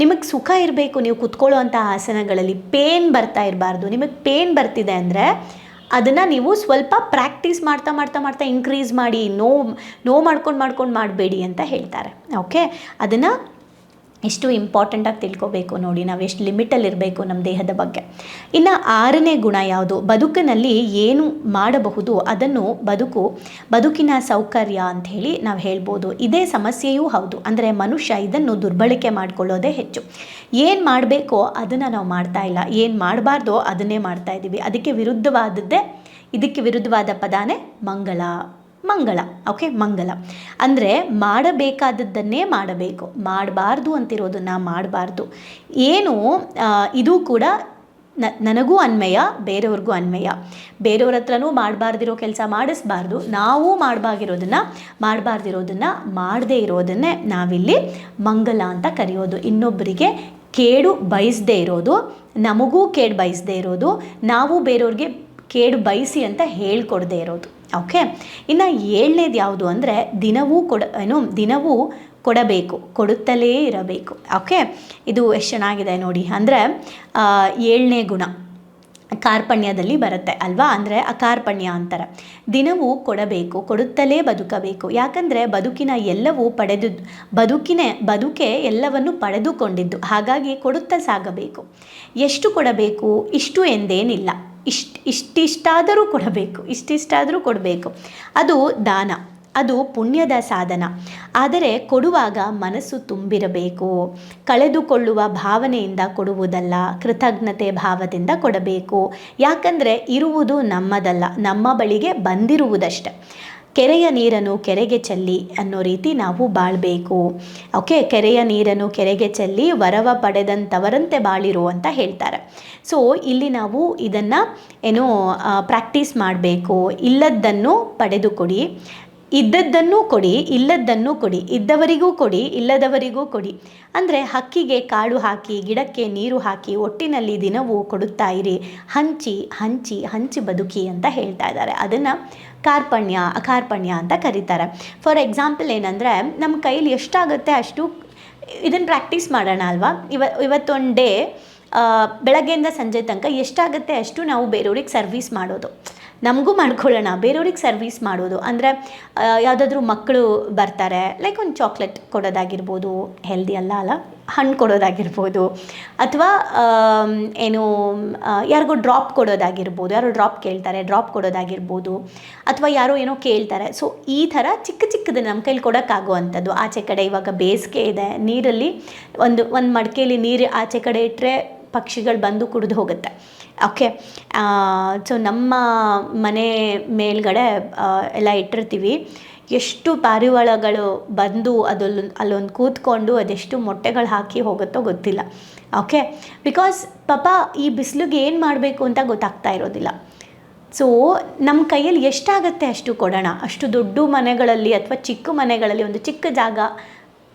ನಿಮಗೆ ಸುಖ ಇರಬೇಕು, ನೀವು ಕುತ್ಕೊಳ್ಳೋ ಅಂಥ ಆಸನಗಳಲ್ಲಿ ಪೇನ್ ಬರ್ತಾ ಇರಬಾರ್ದು. ನಿಮಗೆ ಪೇನ್ ಬರ್ತಿದೆ ಅಂದರೆ ಅದನ್ನು ನೀವು ಸ್ವಲ್ಪ ಪ್ರಾಕ್ಟೀಸ್ ಮಾಡ್ತಾ ಮಾಡ್ತಾ ಮಾಡ್ತಾ ಇನ್ಕ್ರೀಸ್ ಮಾಡಿ, ನೋವು ನೋವು ಮಾಡ್ಕೊಂಡು ಮಾಡ್ಕೊಂಡು ಮಾಡಬೇಡಿ ಅಂತ ಹೇಳ್ತಾರೆ. ಓಕೆ ಅದನ್ನು ಎಷ್ಟು ಇಂಪಾರ್ಟೆಂಟಾಗಿ ತಿಳ್ಕೋಬೇಕು ನೋಡಿ, ನಾವು ಎಷ್ಟು ಲಿಮಿಟಲ್ಲಿ ಇರಬೇಕು ನಮ್ಮ ದೇಹದ ಬಗ್ಗೆ. ಇನ್ನು ಆರನೇ ಗುಣ ಯಾವುದು? ಬದುಕಿನಲ್ಲಿ ಏನು ಮಾಡಬಹುದು? ಅದನ್ನು ಬದುಕು, ಬದುಕಿನ ಸೌಕರ್ಯ ಅಂತ ಹೇಳಿ ನಾವು ಹೇಳ್ಬೋದು. ಇದೇ ಸಮಸ್ಯೆಯೂ ಹೌದು. ಅಂದರೆ ಮನುಷ್ಯ ಇದನ್ನು ದುರ್ಬಳಕೆ ಮಾಡಿಕೊಳ್ಳೋದೇ ಹೆಚ್ಚು. ಏನು ಮಾಡಬೇಕೋ ಅದನ್ನು ನಾವು ಮಾಡ್ತಾ ಇಲ್ಲ. ಏನು ಮಾಡಬಾರ್ದೋ ಅದನ್ನೇ ಮಾಡ್ತಾ ಇದ್ದೀವಿ ಅದಕ್ಕೆ ವಿರುದ್ಧವಾದದ್ದೇ, ಇದಕ್ಕೆ ವಿರುದ್ಧವಾದ ಪದಾನೇ ಮಂಗಳ. ಮಂಗಳ ಓಕೆ ಮಂಗಲ ಅಂದರೆ ಮಾಡಬೇಕಾದದ್ದನ್ನೇ ಮಾಡಬೇಕು. ಮಾಡಬಾರ್ದು ಅಂತಿರೋದನ್ನು ಮಾಡಬಾರ್ದು. ಏನು ಇದು ಕೂಡ ನ, ನನಗೂ ಅನ್ವಯ, ಬೇರೆಯವ್ರಿಗೂ ಅನ್ವಯ. ಬೇರೆಯವ್ರ ಹತ್ರನೂ ಮಾಡಬಾರ್ದಿರೋ ಕೆಲಸ ಮಾಡಿಸ್ಬಾರ್ದು. ನಾವು ಮಾಡಬಾಗಿರೋದನ್ನು ಮಾಡಬಾರ್ದಿರೋದನ್ನು ಮಾಡದೇ ಇರೋದನ್ನೇ ನಾವಿಲ್ಲಿ ಮಂಗಲ ಅಂತ ಕರೆಯೋದು. ಇನ್ನೊಬ್ಬರಿಗೆ ಕೇಡು ಬಯಸದೇ ಇರೋದು, ನಮಗೂ ಕೇಡು ಬಯಸದೇ ಇರೋದು, ನಾವು ಬೇರೆಯವ್ರಿಗೆ ಕೇಡು ಬಯಸಿ ಅಂತ ಹೇಳ್ಕೊಡ್ದೇ ಇರೋದು. ಓಕೆ ಇನ್ನು ಏಳನೇದು ಯಾವುದು ಅಂದರೆ ದಿನವೂ ಕೊಡ, ಏನು, ದಿನವೂ ಕೊಡಬೇಕು, ಕೊಡುತ್ತಲೇ ಇರಬೇಕು. ಓಕೆ ಇದು ಎಷ್ಟು ಚೆನ್ನಾಗಿದೆ ನೋಡಿ. ಅಂದರೆ ಏಳನೇ ಗುಣ ಕಾರ್ಪಣ್ಯದಲ್ಲಿ ಬರುತ್ತೆ ಅಲ್ವಾ? ಅಂದರೆ ಅಕಾರ್ಪಣ್ಯ ಅಂತಾರೆ. ದಿನವೂ ಕೊಡಬೇಕು, ಕೊಡುತ್ತಲೇ ಬದುಕಬೇಕು. ಯಾಕಂದರೆ ಬದುಕಿನ ಎಲ್ಲವೂ ಪಡೆದು, ಬದುಕಿನ, ಬದುಕೆ ಎಲ್ಲವನ್ನು ಪಡೆದುಕೊಂಡಿದ್ದು. ಹಾಗಾಗಿ ಕೊಡುತ್ತಾ ಸಾಗಬೇಕು. ಎಷ್ಟು ಕೊಡಬೇಕು? ಇಷ್ಟು ಎಂದೇನಿಲ್ಲ. ಇಷ್ಟು ಇಷ್ಟಿಷ್ಟಾದರೂ ಕೊಡಬೇಕು ಇಷ್ಟಿಷ್ಟಾದರೂ ಕೊಡಬೇಕು. ಅದು ದಾನ, ಅದು ಪುಣ್ಯದ ಸಾಧನ. ಆದರೆ ಕೊಡುವಾಗ ಮನಸ್ಸು ತುಂಬಿರಬೇಕು. ಕಳೆದುಕೊಳ್ಳುವ ಭಾವನೆಯಿಂದ ಕೊಡುವುದಲ್ಲ, ಕೃತಜ್ಞತೆ ಭಾವದಿಂದ ಕೊಡಬೇಕು. ಯಾಕಂದರೆ ಇರುವುದು ನಮ್ಮದಲ್ಲ, ನಮ್ಮ ಬಳಿಗೆ ಬಂದಿರುವುದಷ್ಟೆ. ಕೆರೆಯ ನೀರನ್ನು ಕೆರೆಗೆ ಚೆಲ್ಲಿ ಅನ್ನೋ ರೀತಿ ನಾವು ಬಾಳಬೇಕು. ಓಕೆ ಕೆರೆಯ ನೀರನ್ನು ಕೆರೆಗೆ ಚೆಲ್ಲಿ ವರವ ಪಡೆದಂಥವರಂತೆ ಬಾಳಿರು ಅಂತ ಹೇಳ್ತಾರೆ. ಸೊ ಇಲ್ಲಿ ನಾವು ಇದನ್ನು ಏನು ಪ್ರಾಕ್ಟೀಸ್ ಮಾಡಬೇಕು. ಇಲ್ಲದ್ದನ್ನು ಪಡೆದುಕೊಡಿ. ಇದ್ದದ್ದನ್ನು ಕೊಡಿ, ಇಲ್ಲದ್ದನ್ನು ಕೊಡಿ, ಇದ್ದವರಿಗೂ ಕೊಡಿ, ಇಲ್ಲದವರಿಗೂ ಕೊಡಿ. ಅಂದರೆ ಹಕ್ಕಿಗೆ ಕಾಳು ಹಾಕಿ, ಗಿಡಕ್ಕೆ ನೀರು ಹಾಕಿ ಒಟ್ಟಿನಲ್ಲಿ ದಿನವೂ ಕೊಡುತ್ತಾ ಇರಿ. ಹಂಚಿ ಹಂಚಿ ಹಂಚಿ ಬದುಕಿ ಅಂತ ಹೇಳ್ತಾ ಇದ್ದಾರೆ. ಅದನ್ನು ಕಾರ್ಪಣ್ಯ, ಅಕಾರ್ಪಣ್ಯ ಅಂತ ಕರೀತಾರೆ. ಫಾರ್ ಎಕ್ಸಾಂಪಲ್ ಏನಂದರೆ, ನಮ್ಮ ಕೈಲಿ ಎಷ್ಟಾಗುತ್ತೆ ಅಷ್ಟು ಇದನ್ನು ಪ್ರಾಕ್ಟೀಸ್ ಮಾಡೋಣ ಅಲ್ವಾ? ಇವ, ಇವತ್ತೊಂದು ಡೇ ಬೆಳಗ್ಗೆಯಿಂದ ಸಂಜೆ ತನಕ ಎಷ್ಟಾಗುತ್ತೆ ಅಷ್ಟು ನಾವು ಬೇರೆಯವ್ರಿಗೆ ಸರ್ವೀಸ್ ಮಾಡೋದು. ನಮಗೂ ಮಾಡ್ಕೊಳ್ಳೋಣ. ಬೇರೆಯವ್ರಿಗೆ ಸರ್ವಿಸ್ ಮಾಡೋದು. ಅಂದರೆ ಯಾವುದಾದ್ರೂ ಮಕ್ಕಳು ಬರ್ತಾರೆ ಲೈಕ್ ಒಂದು ಚಾಕ್ಲೇಟ್ ಕೊಡೋದಾಗಿರ್ಬೋದು ಹೆಲ್ದಿ ಅಲ್ಲ ಅಲ್ಲ, ಹಣ್ಣು ಕೊಡೋದಾಗಿರ್ಬೋದು, ಅಥವಾ ಏನು ಯಾರಿಗೋ ಡ್ರಾಪ್ ಕೊಡೋದಾಗಿರ್ಬೋದು, ಯಾರೋ ಡ್ರಾಪ್ ಕೇಳ್ತಾರೆ ಡ್ರಾಪ್ ಕೊಡೋದಾಗಿರ್ಬೋದು, ಅಥವಾ ಯಾರೋ ಏನೋ ಕೇಳ್ತಾರೆ. ಸೊ ಈ ಥರ ಚಿಕ್ಕ ಚಿಕ್ಕದು ನಮ್ಮ ಕೈಲಿ ಕೊಡೋಕ್ಕಾಗುವಂಥದ್ದು. ಆಚೆ ಕಡೆ ಇವಾಗ ಬೇಸಿಗೆ ಇದೆ, ನೀರಲ್ಲಿ ಒಂದು ಒಂದು ಮಡಿಕೆಯಲ್ಲಿ ನೀರು ಆಚೆ ಕಡೆ ಇಟ್ಟರೆ ಪಕ್ಷಿಗಳು ಬಂದು ಕುಡಿದು ಹೋಗುತ್ತೆ. ಓಕೆ ಸೊ ನಮ್ಮ ಮನೆ ಮೇಲ್ಗಡೆ ಎಲ್ಲ ಇಟ್ಟಿರ್ತೀವಿ. ಎಷ್ಟು ಪಾರಿವಾಳಗಳು ಬಂದು ಅದೊಂದು ಅಲ್ಲೊಂದು ಕೂತ್ಕೊಂಡು ಅದೆಷ್ಟು ಮೊಟ್ಟೆಗಳು ಹಾಕಿ ಹೋಗುತ್ತೋ ಗೊತ್ತಿಲ್ಲ. ಓಕೆ ಬಿಕಾಸ್ ಪಾಪ ಈ ಬಿಸಿಲಿಗೆ ಏನು ಮಾಡಬೇಕು ಅಂತ ಗೊತ್ತಾಗ್ತಾ ಇರೋದಿಲ್ಲ. ಸೊ ನಮ್ಮ ಕೈಯಲ್ಲಿ ಎಷ್ಟಾಗುತ್ತೆ ಅಷ್ಟು ಕೊಡೋಣ? ಅಷ್ಟು ದೊಡ್ಡ ಮನೆಗಳಲ್ಲಿ ಅಥವಾ ಚಿಕ್ಕ ಮನೆಗಳಲ್ಲಿ, ಒಂದು ಚಿಕ್ಕ ಜಾಗ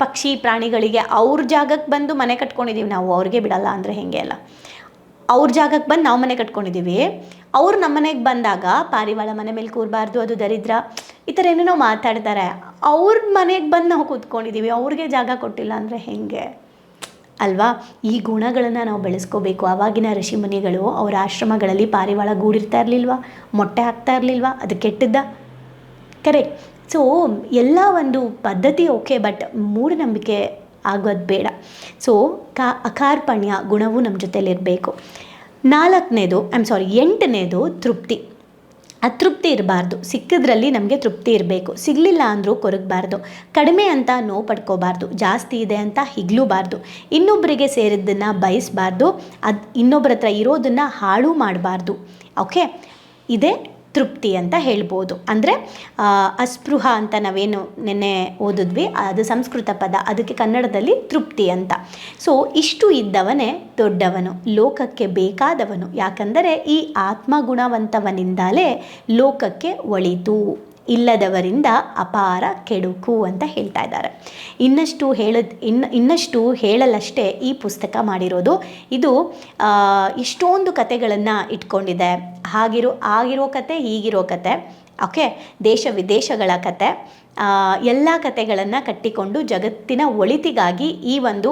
ಪಕ್ಷಿ ಪ್ರಾಣಿಗಳಿಗೆ ಅವ್ರ ಜಾಗಕ್ಕೆ ಬಂದು ಮನೆ ಕಟ್ಕೊಂಡಿದ್ದೀವಿ ನಾವು ಅವ್ರಿಗೆ ಬಿಡಲ್ಲ ಅಂದರೆ ಹೇಗೆ ಅಲ್ಲ? ಅವ್ರ ಜಾಗಕ್ಕೆ ಬಂದು ನಾವು ಮನೆ ಕಟ್ಕೊಂಡಿದ್ದೀವಿ ಅವ್ರು ನಮ್ಮ ಮನೆಗೆ ಬಂದಾಗ ಪಾರಿವಾಳ ಮನೆ ಮೇಲೆ ಕೂರಬಾರ್ದು, ಅದು ದರಿದ್ರ, ಈ ಥರ ಏನೇನೋ ಮಾತಾಡ್ತಾರೆ. ಅವ್ರ ಮನೆಗೆ ಬಂದು ನಾವು ಕೂತ್ಕೊಂಡಿದ್ದೀವಿ ಅವ್ರಿಗೆ ಜಾಗ ಕೊಟ್ಟಿಲ್ಲ ಅಂದರೆ ಹೇಗೆ? ಅಲ್ವಾ? ಈ ಗುಣಗಳನ್ನು ನಾವು ಬೆಳೆಸ್ಕೋಬೇಕು. ಆವಾಗಿನ ಋಷಿಮುನಿಗಳು ಅವರ ಆಶ್ರಮಗಳಲ್ಲಿ ಪಾರಿವಾಳ ಗೂಡಿರ್ತಾ ಇರಲಿಲ್ವಾ? ಮೊಟ್ಟೆ ಹಾಕ್ತಾ ಇರಲಿಲ್ವಾ? ಅದು ಕೆಟ್ಟದ್ದ? ಕರೆಕ್ಟ್ ಸೊ, ಎಲ್ಲ ಒಂದು ಪದ್ಧತಿ ಓಕೆ, ಬಟ್ ಮೂಢನಂಬಿಕೆ ಆಗೋದು ಬೇಡ. ಸೊ, ಕಾ, ಅಕಾರ್ಪಣ್ಯ ಗುಣವು ನಮ್ಮ ಜೊತೆಲಿರಬೇಕು ನಾಲ್ಕನೇದು ಐ ಆಮ್ ಸಾರಿ ಎಂಟನೇದು ತೃಪ್ತಿ. ಅತೃಪ್ತಿ ಇರಬಾರ್ದು. ಸಿಕ್ಕಿದ್ರಲ್ಲಿ ನಮಗೆ ತೃಪ್ತಿ ಇರಬೇಕು. ಸಿಗಲಿಲ್ಲ ಅಂದರೂ ಕೊರಗಬಾರ್ದು. ಕಡಿಮೆ ಅಂತ ನೋವು ಪಡ್ಕೋಬಾರ್ದು. ಜಾಸ್ತಿ ಇದೆ ಅಂತ ಹಿಗ್ಲೂಬಾರ್ದು. ಇನ್ನೊಬ್ಬರಿಗೆ ಸೇರಿದ್ದನ್ನು ಬಯಸಬಾರ್ದು. ಅದು ಇನ್ನೊಬ್ಬರ ಹತ್ರ ಇರೋದನ್ನು ಹಾಳು ಮಾಡಬಾರ್ದು. ಓಕೆ? ಇದೇ ತೃಪ್ತಿ ಅಂತ ಹೇಳ್ಬೋದು. ಅಂದರೆ ಅಸ್ಪೃಹ ಅಂತ ನಾವೇನು ನೆನ್ನೆ ಓದಿದ್ವಿ, ಅದು ಸಂಸ್ಕೃತ ಪದ, ಅದಕ್ಕೆ ಕನ್ನಡದಲ್ಲಿ ತೃಪ್ತಿ ಅಂತ. ಸೊ ಇಷ್ಟು ಇದ್ದವನೇ ದೊಡ್ಡವನು, ಲೋಕಕ್ಕೆ ಬೇಕಾದವನು. ಯಾಕಂದರೆ, ಈ ಆತ್ಮಗುಣವಂತವನಿಂದಲೇ ಲೋಕಕ್ಕೆ ಒಳಿತು. ಇಲ್ಲದವರಿಂದ ಅಪಾರ ಕೆಡುಕು ಅಂತ ಹೇಳ್ತಾ ಇದ್ದಾರೆ. ಇನ್ನಷ್ಟು ಹೇಳದ್, ಇನ್ನು, ಇನ್ನಷ್ಟು ಹೇಳಲಷ್ಟೇ ಈ ಪುಸ್ತಕ ಮಾಡಿರೋದು. ಇದು ಇಷ್ಟೊಂದು ಕತೆಗಳನ್ನು ಇಟ್ಕೊಂಡಿದೆ. ಹಾಗಿರೋ, ಆಗಿರೋ ಕತೆ ಹೀಗಿರೋ ಕತೆ. ಓಕೆ? ದೇಶ ವಿದೇಶಗಳ ಕತೆ. ಎಲ್ಲ ಕತೆಗಳನ್ನು ಕಟ್ಟಿಕೊಂಡು ಜಗತ್ತಿನ ಒಳಿತಿಗಾಗಿ ಈ ಒಂದು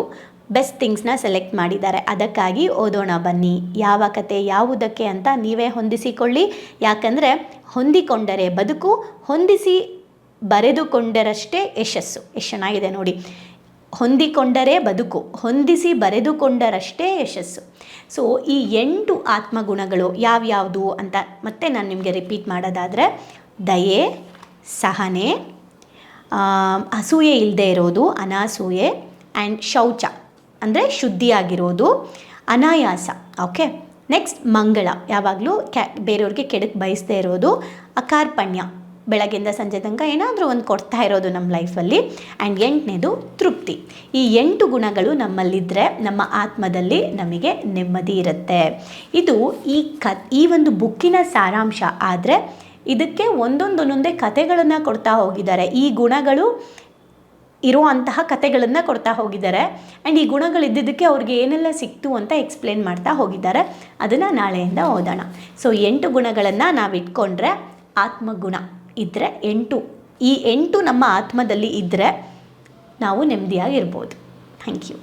ಬೆಸ್ಟ್ ಥಿಂಗ್ಸ್ನ ಸೆಲೆಕ್ಟ್ ಮಾಡಿದ್ದಾರೆ. ಅದಕ್ಕಾಗಿ ಓದೋಣ ಬನ್ನಿ. ಯಾವ ಕತೆ ಯಾವುದಕ್ಕೆ ಅಂತ ನೀವೇ ಹೊಂದಿಸಿಕೊಳ್ಳಿ. ಯಾಕಂದರೆ ಹೊಂದಿಕೊಂಡರೆ ಬದುಕು, ಹೊಂದಿಸಿ ಬರೆದುಕೊಂಡರಷ್ಟೇ ಯಶಸ್ಸು. ಎಷ್ಟು ಚೆನ್ನಾಗಿದೆ ನೋಡಿ. ಹೊಂದಿಕೊಂಡರೆ ಬದುಕು, ಹೊಂದಿಸಿ ಬರೆದುಕೊಂಡರಷ್ಟೇ ಯಶಸ್ಸು. ಸೊ ಈ ಎಂಟು ಆತ್ಮಗುಣಗಳು ಯಾವ್ಯಾವುದು ಅಂತ ಮತ್ತೆ ನಾನು ನಿಮಗೆ ರಿಪೀಟ್ ಮಾಡೋದಾದರೆ, ದಯೆ, ಸಹನೆ ಅಸೂಯೆ ಇಲ್ಲದೆ ಇರೋದು, ಅನಾಸೂಯೆ ಆ್ಯಂಡ್ ಶೌಚ. ಅಂದರೆ ಶುದ್ಧಿಯಾಗಿರೋದು ಅನಾಯಾಸ. ಓಕೆ ನೆಕ್ಸ್ಟ್ ಮಂಗಳ. ಯಾವಾಗಲೂ ಕ್ಯಾ ಬೇರೆಯವ್ರಿಗೆ ಕೆಡಕ್ಕೆ ಬಯಸದೇ ಇರೋದು ಅಕಾರ್ಪಣ್ಯ. ಬೆಳಗ್ಗೆಯಿಂದ ಸಂಜೆ ತನಕ ಏನಾದರೂ ಒಂದು ಕೊಡ್ತಾ ಇರೋದು ನಮ್ಮ ಲೈಫಲ್ಲಿ ಆ್ಯಂಡ್ ಎಂಟನೇದು ತೃಪ್ತಿ. ಈ ಎಂಟು ಗುಣಗಳು ನಮ್ಮಲ್ಲಿದ್ದರೆ ನಮ್ಮ ಆತ್ಮದಲ್ಲಿ ನಮಗೆ ನೆಮ್ಮದಿ ಇರುತ್ತೆ. ಇದು ಈ ಕ, ಈ ಒಂದು ಬುಕ್ಕಿನ ಸಾರಾಂಶ. ಆದರೆ ಇದಕ್ಕೆ ಒಂದೊಂದೊಂದೊಂದೇ ಕತೆಗಳನ್ನು ಕೊಡ್ತಾ ಹೋಗಿದ್ದಾರೆ. ಈ ಗುಣಗಳು ಇರುವಂತಹ ಕತೆಗಳನ್ನು ಕೊಡ್ತಾ ಹೋಗಿದ್ದಾರೆ. ಆ್ಯಂಡ್ ಈ ಗುಣಗಳಿದ್ದಿದ್ದಕ್ಕೆ ಅವ್ರಿಗೆ ಏನೆಲ್ಲ ಸಿಕ್ತು ಅಂತ ಎಕ್ಸ್ಪ್ಲೇನ್ ಮಾಡ್ತಾ ಹೋಗಿದ್ದಾರೆ. ಅದನ್ನು ನಾಳೆಯಿಂದ ಓದೋಣ. ಸೊ ಎಂಟು ಗುಣಗಳನ್ನು ನಾವು ಇಟ್ಕೊಂಡ್ರೆ ಆತ್ಮಗುಣ ಇದ್ದರೆ ಎಂಟು. ಈ ಎಂಟು ನಮ್ಮ ಆತ್ಮದಲ್ಲಿ ಇದ್ದರೆ ನಾವು ನೆಮ್ಮದಿಯಾಗಿರ್ಬೋದು. Thank you